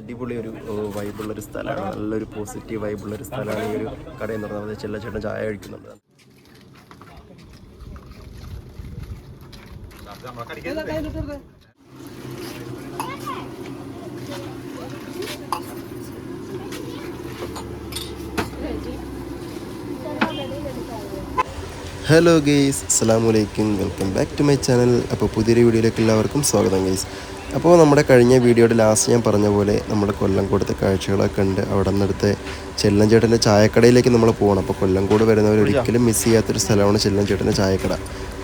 അടിപൊളി ഒരു വൈബുള്ള ഒരു സ്ഥലമാണ്. നല്ലൊരു പോസിറ്റീവ് വൈബുള്ള ഒരു സ്ഥലമാണ് ഈ ഒരു കട എന്ന് പറഞ്ഞാൽ പറയുന്നത് ചെല്ലച്ചേട്ടൻ ചായ കഴിക്കുന്നുണ്ട്. ഹലോ ഗെയ്സ് അസ്സാം വലൈക്കും welcome back to my channel അപ്പോൾ പുതിയൊരു വീഡിയോയിലേക്ക് എല്ലാവർക്കും സ്വാഗതം ഗെയ്സ് അപ്പോൾ നമ്മുടെ കഴിഞ്ഞ വീഡിയോയുടെ ലാസ്റ്റ് ഞാൻ പറഞ്ഞ പോലെ നമ്മുടെ കൊല്ലംകോടത്തെ കാഴ്ചകളൊക്കെ ഉണ്ട്. അവിടെ നിന്നെടുത്ത് ചെല്ലഞ്ചേട്ടന്റെ ചായക്കടയിലേക്ക് നമ്മൾ പോകണം. അപ്പോൾ കൊല്ലംകോട് വരുന്നവർ ഒരിക്കലും മിസ് ചെയ്യാത്തൊരു സ്ഥലമാണ് ചെല്ലഞ്ചേട്ടന്റെ ചായക്കട.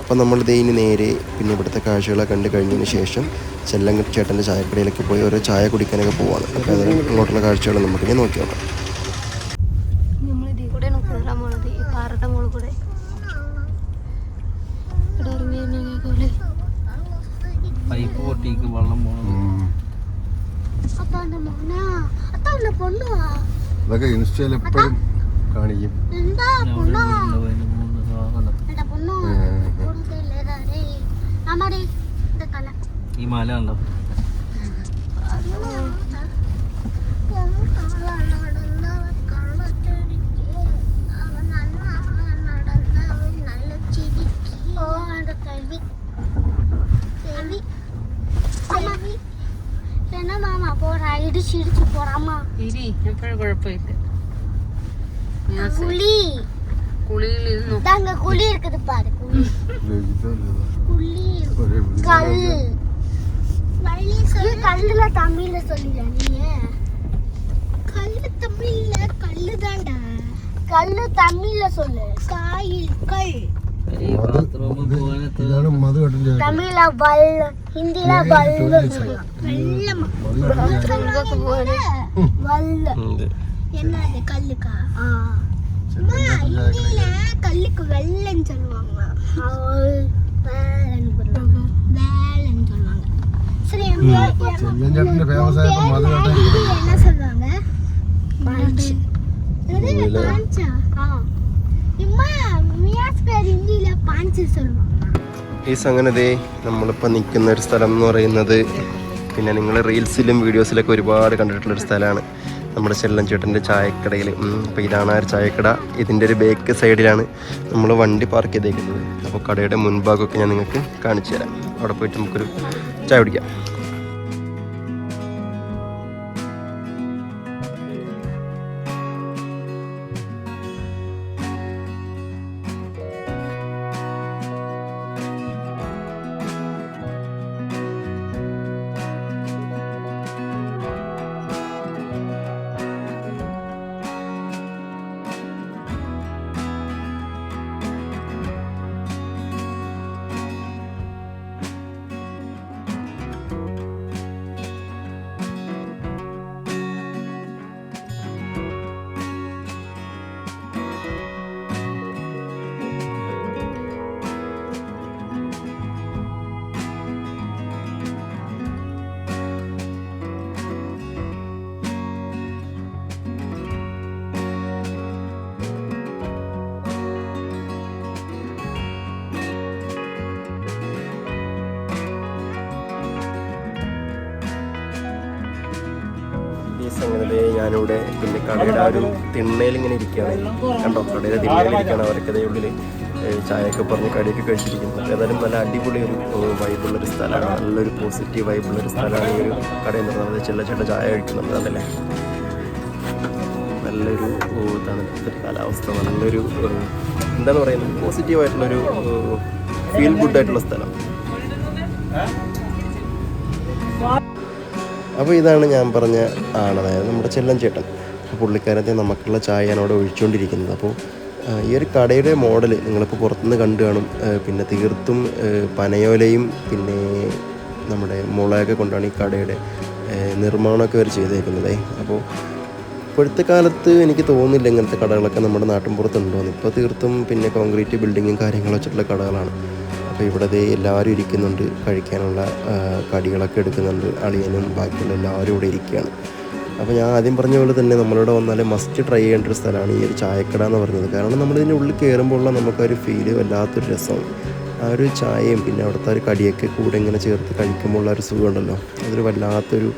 അപ്പോൾ നമ്മൾ ദേ ഇനി നേരെ പിന്നെ ഇവിടുത്തെ കാഴ്ചകളൊക്കെ കണ്ട് കഴിഞ്ഞതിന് ശേഷം ചെല്ലം ചേട്ടന്റെ ചായക്കടയിലേക്ക് പോയി ഓരോ ചായ കുടിക്കാനൊക്കെ പോവാണ്. അപ്പോൾ അതിന് ഇങ്ങോട്ടുള്ള കാഴ്ചകൾ നമുക്കിനി നോക്കി നോക്കാം നമ്മൾ ഇതിൽ കൂടെയാണ് കയറാൻ പോണത് ഈ പാറയുടെ മുകളിൽ കൂടെ ഇവിടെ ഇറങ്ങി കഴിഞ്ഞാൽ പൈപ്പ് പൊട്ടിക്ക് വെള്ളം പോകണം അപ്പാന്റെ മോനാ. അത്താന്റെ പൊണ്ണു അതൊക്കെ ഇൻസ്റ്റയിൽ എപ്പോഴും കാണിക്കും. എന്താ പൊണ്ണോ എന്റെ നല്ല കൂടുതലേതാരേ അമ്മടെ ഇത് തല. ഈ മല ഉണ്ടോ என்ன மாமா போறா இடிச்சு இடிச்சு போறாமா ഇരി എപ്പോഴും കുഴപ്പമില്ല குழி കുളിയിൽ ഇരുന്നു தாங்க குழி இருக்குது பாரு குழி குழி ഒരേ கல் கல்லுல தமிழ்ல சொல்லியா நீ கல்லு தமிழ்ல கல்லு தான்டா கல்லு தமிழ்ல சொல்லு காயில் கல் தமிழ்ல பல்ல ஹிந்தில பல்ல பல்ல என்னது கல்லுக்கா? ஹிந்தில கல்லுக்கு வெள்ளன்னு சொல்லுவாங்க வேலைன்னு சொல்லுவாங்க. சரி என்ன சொல்லுவாங்க? ഈ സംഗതി നമ്മളിപ്പോൾ നിൽക്കുന്ന ഒരു സ്ഥലം എന്ന് പറയുന്നത് പിന്നെ നിങ്ങൾ റീൽസിലും വീഡിയോസിലൊക്കെ ഒരുപാട് കണ്ടിട്ടുള്ളൊരു സ്ഥലമാണ്. നമ്മുടെ ചെല്ലം ചേട്ടന്റെ ചായക്കടയിൽ അപ്പോൾ ഇതാണ് ആ ചായക്കട. ഇതിന്റെ ഒരു ബേക്ക് സൈഡിലാണ് നമ്മൾ വണ്ടി പാർക്ക് ചെയ്തേക്കുന്നത്. അപ്പോൾ കടയുടെ മുൻഭാഗമൊക്കെ ഞാൻ നിങ്ങൾക്ക് കാണിച്ചു തരാം. അവിടെ പോയിട്ട് നമുക്കൊരു ചായ കുടിക്കാം. സംഗതി ഞാനിവിടെ പിന്നെ കടയുടെ ആ ഒരു തിണ്ണയിൽ ഇങ്ങനെ ഇരിക്കുകയാണ്. കണ്ടോ? കടയുടെ തിണ്ണയിൽ ഇരിക്കുകയാണ് അവരൊക്കെ അതേ ഉള്ളിൽ ചായയൊക്കെ പറഞ്ഞ് കടിയൊക്കെ കഴിച്ചിരിക്കുന്നു. ഏതായാലും നല്ല അടിപൊളി ഒരു വൈബുള്ള ഒരു സ്ഥലമാണ്. നല്ലൊരു പോസിറ്റീവ് വൈബുള്ള ഒരു സ്ഥലമാണ് ഈ ഒരു കട എന്ന് പറയുന്നത്. ചെല്ലച്ചേട്ട ചായ കഴിക്കുന്നുണ്ട് അതല്ലേ? നല്ലൊരു തണുത്തൊരു കാലാവസ്ഥ. നല്ലൊരു എന്താണ് പറയുന്നത്? പോസിറ്റീവായിട്ടുള്ളൊരു ഫീൽ ഗുഡ് ആയിട്ടുള്ള സ്ഥലം. അപ്പോൾ ഇതാണ് ഞാൻ പറഞ്ഞ ആണ്. അതായത് നമ്മുടെ ചെല്ലം ചേട്ടൻ. പുള്ളിക്കാരത്തെ നമുക്കുള്ള ചായയാണ് അവിടെ ഒഴിച്ചുകൊണ്ടിരിക്കുന്നത് അപ്പോൾ ഈ ഒരു കടയുടെ മോഡൽ നിങ്ങളിപ്പോൾ പുറത്തുനിന്ന് കണ്ടു കാണും. പിന്നെ തീർത്തും പനയോലയും പിന്നെ നമ്മുടെ മുളയൊക്കെ കൊണ്ടാണ് ഈ കടയുടെ നിർമ്മാണമൊക്കെ അവർ ചെയ്തേക്കുന്നത്. അപ്പോൾ ഇപ്പോഴത്തെ കാലത്ത് എനിക്ക് തോന്നുന്നില്ല ഇങ്ങനത്തെ കടകളൊക്കെ നമ്മുടെ നാട്ടിൻ പുറത്തുണ്ടോയെന്ന് ഇപ്പോൾ തീർത്തും പിന്നെ കോൺക്രീറ്റ് ബിൽഡിങ്ങും കാര്യങ്ങളും വെച്ചിട്ടുള്ള കടകളാണ്. അപ്പോൾ ഇവിടെ ദേ എല്ലാവരും ഇരിക്കുന്നുണ്ട് കഴിക്കാനുള്ള കടികളൊക്കെ എടുക്കുന്നുണ്ട് അളിയനും ബാക്കിയുള്ള എല്ലാവരും ഇവിടെ ഇരിക്കുകയാണ്. അപ്പോൾ ഞാൻ ആദ്യം പറഞ്ഞ പോലെ തന്നെ നമ്മളിവിടെ വന്നാൽ മസ്റ്റ് ട്രൈ ചെയ്യേണ്ട ഒരു സ്ഥലമാണ് ഈ ഒരു ചായക്കട എന്ന് പറയുന്നത്. കാരണം നമ്മളിതിന്റെ ഉള്ളിൽ കയറുമ്പോഴുള്ള നമുക്കൊരു ഫീൽ വല്ലാത്തൊരു രസമാണ്. ആ ഒരു ചായയും പിന്നെ അവിടുത്തെ ഒരു കടിയൊക്കെ കൂടെ ഇങ്ങനെ ചേർത്ത് കഴിക്കുമ്പോൾ ഉള്ള ഒരു സുഖമുണ്ടല്ലോ. അതൊരു വല്ലാത്തൊരു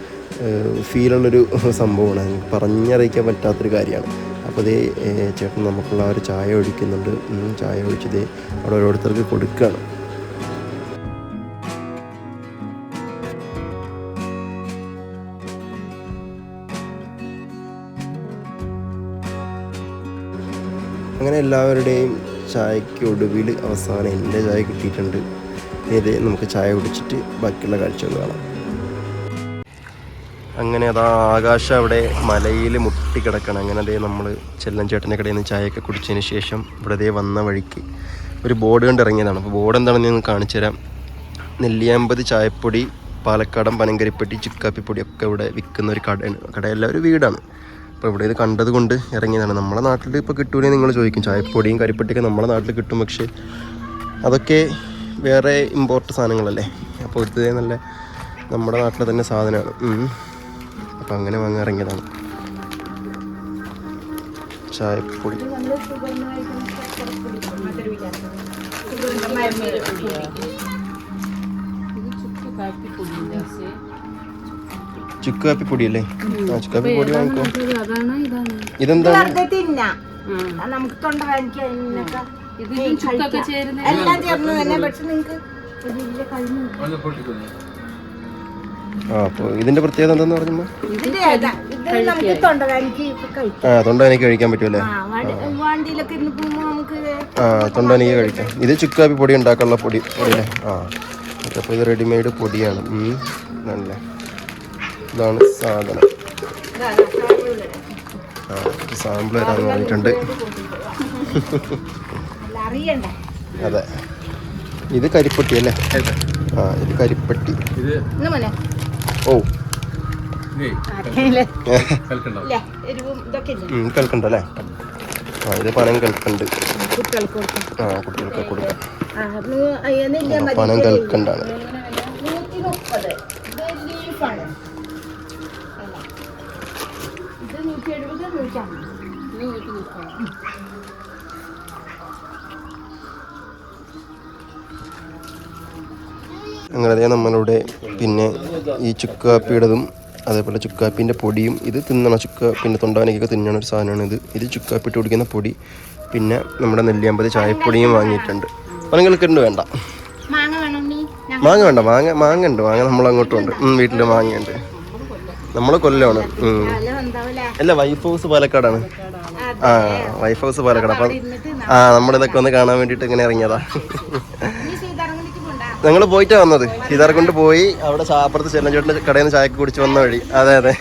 ഫീലുള്ളൊരു സംഭവമാണ്. പറഞ്ഞറിയിക്കാൻ പറ്റാത്തൊരു കാര്യമാണ്. അപ്പോൾ ഇതേ ചേട്ടൻ നമുക്കുള്ള ഒരു ചായ ഒഴിക്കുന്നുണ്ട്. ചായ ഒഴിച്ചതേ അവിടെ ഓരോരുത്തർക്ക് കൊടുക്കുകയാണ്. അങ്ങനെ എല്ലാവരുടെയും ചായക്ക് ഒടുവിൽ അവസാനം എന്റെ ചായ കിട്ടിയിട്ടുണ്ട്. ഇത് നമുക്ക് ചായ കുടിച്ചിട്ട് ബാക്കിയുള്ള കാഴ്ചകൾ കാണാം. അങ്ങനെ അതാ ആകാശം അവിടെ മലയിൽ മുട്ടിക്കിടക്കണം അങ്ങനെ അതേ നമ്മൾ ചെല്ലൻ ചേട്ടന്റെ കടയിൽ നിന്ന് ചായയൊക്കെ കുടിച്ചതിന് ശേഷം ഇവിടെ ദേ വന്ന വഴിക്ക് ഒരു ബോർഡ് കണ്ട് ഇറങ്ങിയതാണ്. അപ്പോൾ ബോർഡ് എന്താണെന്ന് ഞാൻ കാണിച്ചു തരാം. നെല്ലിയാമ്പതി ചായപ്പൊടി പാലക്കാടൻ പനങ്കരിപ്പെട്ടി ചുക്കാപ്പിപ്പൊടി ഒക്കെ ഇവിടെ വിൽക്കുന്ന ഒരു കടയാണ്. കടയല്ല ഒരു വീടാണ്. അപ്പോൾ ഇവിടെ ഇത് കണ്ടത് കൊണ്ട് ഇറങ്ങിയതാണ്. നമ്മുടെ നാട്ടിൽ ഇപ്പോൾ കിട്ടൂലേ നിങ്ങൾ ചോദിക്കും. ചായപ്പൊടിയും കരിപ്പട്ടിയൊക്കെ നമ്മുടെ നാട്ടിൽ കിട്ടും. പക്ഷേ അതൊക്കെ വേറെ ഇമ്പോർട്ട് സാധനങ്ങളല്ലേ? അപ്പോൾ ഇത് നല്ല നമ്മുടെ നാട്ടിലെ തന്നെ സാധനമാണ്. അപ്പം അങ്ങനെ വാങ്ങാൻ ഇറങ്ങിയതാണ്. ചായപ്പൊടി. ഇത് ചുക്ക് കാപ്പി പൊടിയല്ലേ ആ ചുക്ക് കാപ്പി പൊടി വാങ്ങിക്കോ ഇതെന്താ തിന്നാ. നമുക്ക് തൊണ്ട ഇതിലും ചുക്കൊക്കെ ചേരുന്ന എല്ലാം ചേർന്ന് തന്നെ പക്ഷെ നിങ്ങൾക്ക് ആ അപ്പോൾ ഇതിന്റെ പ്രത്യേകത എന്താന്ന് പറഞ്ഞു ഇതിന്റെ ഏതാ? നമുക്ക് തൊണ്ട വേദനയ്ക്ക് ഇപ്പൊ കഴിക്കാം. ആ തൊണ്ടാനിക്ക് കഴിക്കാൻ പറ്റുമല്ലേ ആ തൊണ്ടാനിക്ക് കഴിക്കാം. ഇത് ചുക്കാപ്പി പൊടി ഉണ്ടാക്കാനുള്ള പൊടി പൊടിയല്ലേ? ആ. അപ്പോൾ ഇത് റെഡിമെയ്ഡ് പൊടിയാണ്. ഉം. ഇതാണ് സാധനം. ആ സാമ്പിൾ വരാൻ പറഞ്ഞിട്ടുണ്ട്. അല്ല അറിയണ്ടേ അതെ. ഇത് കരിപ്പട്ടി അല്ലേ? ആ ഇത് കരിപ്പട്ടി. ഓ. കേൾക്കണ്ടല്ലേ? ആ ഇത് പനം കേൾക്കുന്നുണ്ട് കുട്ടികൾക്ക് കൊടുക്കും. ആ കുട്ടികൾക്ക് കൊടുക്കാം. പണം കേൾക്കണ്ടാണ്. മുപ്പത് അങ്ങനെ അതേ നമ്മളുടെ പിന്നെ ഈ ചുക്കാപ്പിയുടേതും അതേപോലെ ചുക്കാപ്പിന്റെ പൊടിയും ഇത് തിന്നണ. ചുക്ക പിന്നെ തൊണ്ടാനക്കൊക്കെ തിന്നണ ഒരു സാധനമാണ് ഇത്. ഇത് ചുക്കാപ്പിട്ട് കുടിക്കുന്ന പൊടി. പിന്നെ നമ്മുടെ നെല്ലിയാമ്പതി ചായപ്പൊടിയും വാങ്ങിയിട്ടുണ്ട്. പനങ്ങൾക്കുണ്ട് വേണ്ട. മാങ്ങ വേണം മാങ്ങ വേണ്ട. മാങ്ങ മാങ്ങ ഉണ്ട്. മാങ്ങ നമ്മൾ അങ്ങോട്ടും ഉണ്ട് വീട്ടിൽ മാങ്ങയുണ്ട്. നമ്മൾ കൊല്ലമാണ് അല്ല വൈഫ് ഹൗസ് പാലക്കാടാണ്. ആ വൈഫ് ഹൗസ് പാലക്കാട്. അപ്പം ആ നമ്മളിതൊക്കെ ഒന്ന് കാണാൻ വേണ്ടിയിട്ട് ഇങ്ങനെ ഇറങ്ങിയതാ. ഞങ്ങൾ പോയിട്ടാ വന്നത്. സീതാർ കൊണ്ട് പോയി അവിടെ അപ്പുറത്ത് ചെല്ലഞ്ചേട്ടന്റെ കടയിൽ നിന്ന് ചായക്ക് കുടിച്ച് വന്ന വഴി. അതെ അതെ.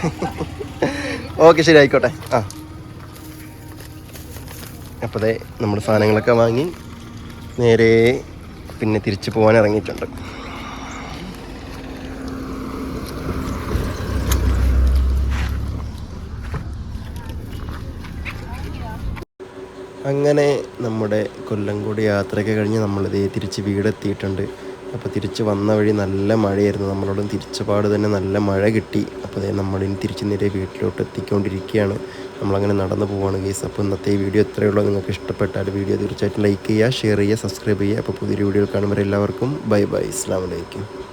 ഓക്കെ ശരി ആയിക്കോട്ടെ. ആ. അപ്പോൾ അതെ നമ്മൾ സാധനങ്ങളൊക്കെ വാങ്ങി നേരെ പിന്നെ തിരിച്ചു പോകാൻ ഇറങ്ങിയിട്ടുണ്ട്. അങ്ങനെ നമ്മുടെ കൊല്ലംകോട് യാത്രയൊക്കെ കഴിഞ്ഞ് നമ്മളിതേ തിരിച്ച് വീടെത്തിയിട്ടുണ്ട്. അപ്പോൾ തിരിച്ച് വന്ന വഴി നല്ല മഴയായിരുന്നു. നമ്മളോടും തിരിച്ചപാട് തന്നെ നല്ല മഴ കിട്ടി. അപ്പോൾ അതേ നമ്മളിനി തിരിച്ച് നേരെ വീട്ടിലോട്ട് എത്തിക്കൊണ്ടിരിക്കുകയാണ്. നമ്മളങ്ങനെ നടന്നു പോവുകയാണ് കേസ് അപ്പോൾ ഇന്നത്തെ വീഡിയോ ഇത്രയേ ഉള്ളൂ. നിങ്ങൾക്ക് ഇഷ്ടപ്പെട്ടാൽ വീഡിയോ തീർച്ചയായിട്ടും ലൈക്ക് ചെയ്യുക ഷെയർ ചെയ്യുക സബ്സ്ക്രൈബ് ചെയ്യുക. അപ്പോൾ പുതിയൊരു വീഡിയോ കാണുമ്പോൾ എല്ലാവർക്കും. Bye bye. അസ്സാം വലൈക്കും